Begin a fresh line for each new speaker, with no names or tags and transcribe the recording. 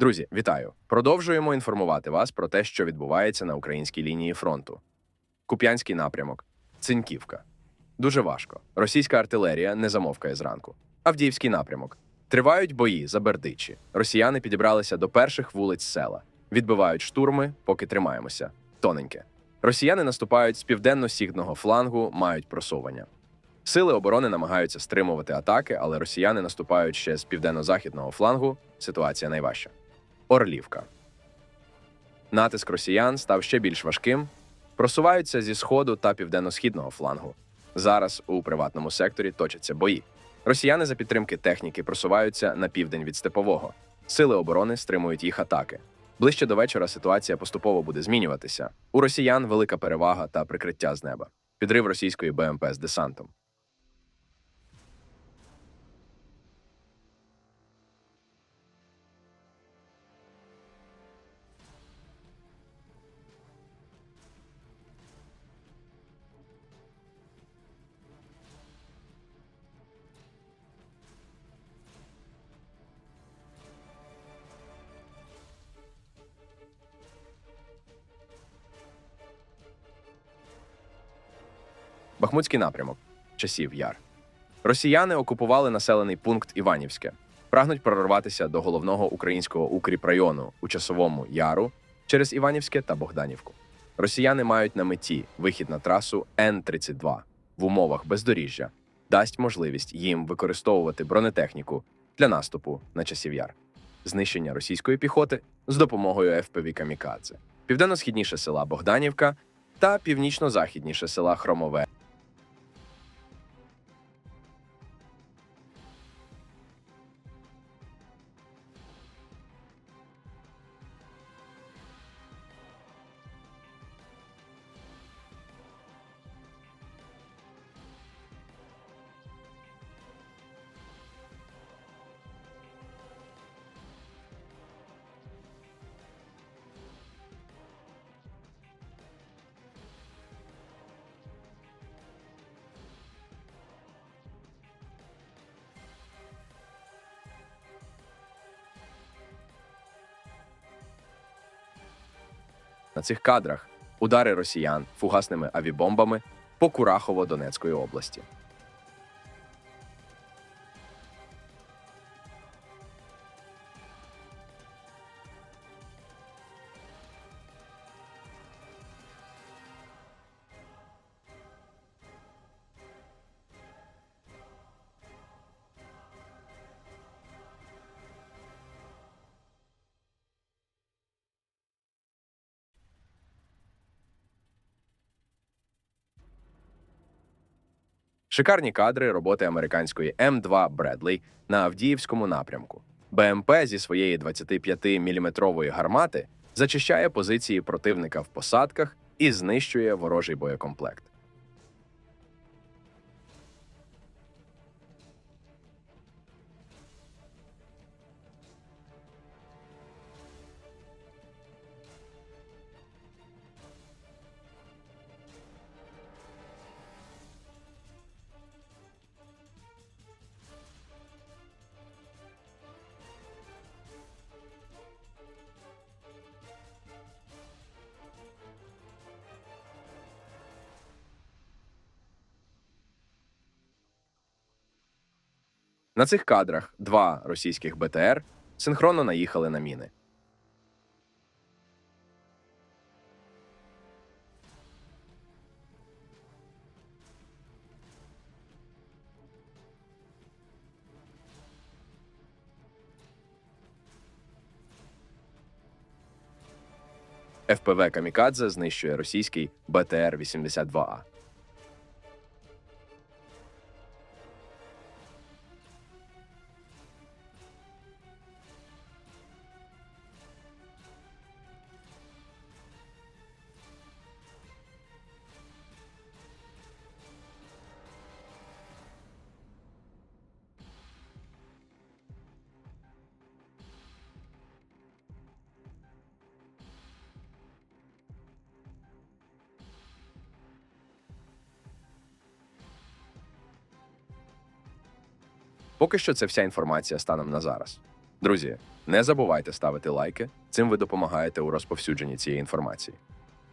Друзі, вітаю! Продовжуємо інформувати вас про те, що відбувається на українській лінії фронту. Куп'янський напрямок, Циньківка. Дуже важко. Російська артилерія не замовкає зранку. Авдіївський напрямок. Тривають бої за Бердичі. Росіяни підібралися до перших вулиць села, відбивають штурми, поки тримаємося. Тоненьке. Росіяни наступають з південно-східного флангу, мають просування. Сили оборони намагаються стримувати атаки, але росіяни наступають ще з південно-західного флангу. Ситуація найважча. Орлівка. Натиск росіян став ще більш важким. Просуваються зі сходу та південно-східного флангу. Зараз у приватному секторі точаться бої. Росіяни за підтримки техніки просуваються на південь від степового. Сили оборони стримують їх атаки. Ближче до вечора ситуація поступово буде змінюватися. У росіян велика перевага та прикриття з неба. Підрив російської БМП з десантом. Бахмутський напрямок часів яр. Росіяни окупували населений пункт Іванівське, прагнуть прорватися до головного українського укріпрайону у часовому яру через Іванівське та Богданівку. Росіяни мають на меті вихід на трасу Н-32 в умовах бездоріжжя, дасть можливість їм використовувати бронетехніку для наступу на часів яр, знищення російської піхоти з допомогою ФПВ Камікадзе, південно-східніше села Богданівка та північно-західніше села Хромове. На цих кадрах удари росіян фугасними авібомбами по Курахово-Донецької області. Шикарні кадри роботи американської М2 Бредлей на Авдіївському напрямку. БМП зі своєї 25-мм гармати зачищає позиції противника в посадках і знищує ворожий боєкомплект. На цих кадрах два російських БТР синхронно наїхали на міни. ФПВ Камікадзе знищує російський БТР-82А. Поки що це вся інформація станом на зараз. Друзі, не забувайте ставити лайки. Цим ви допомагаєте у розповсюдженні цієї інформації.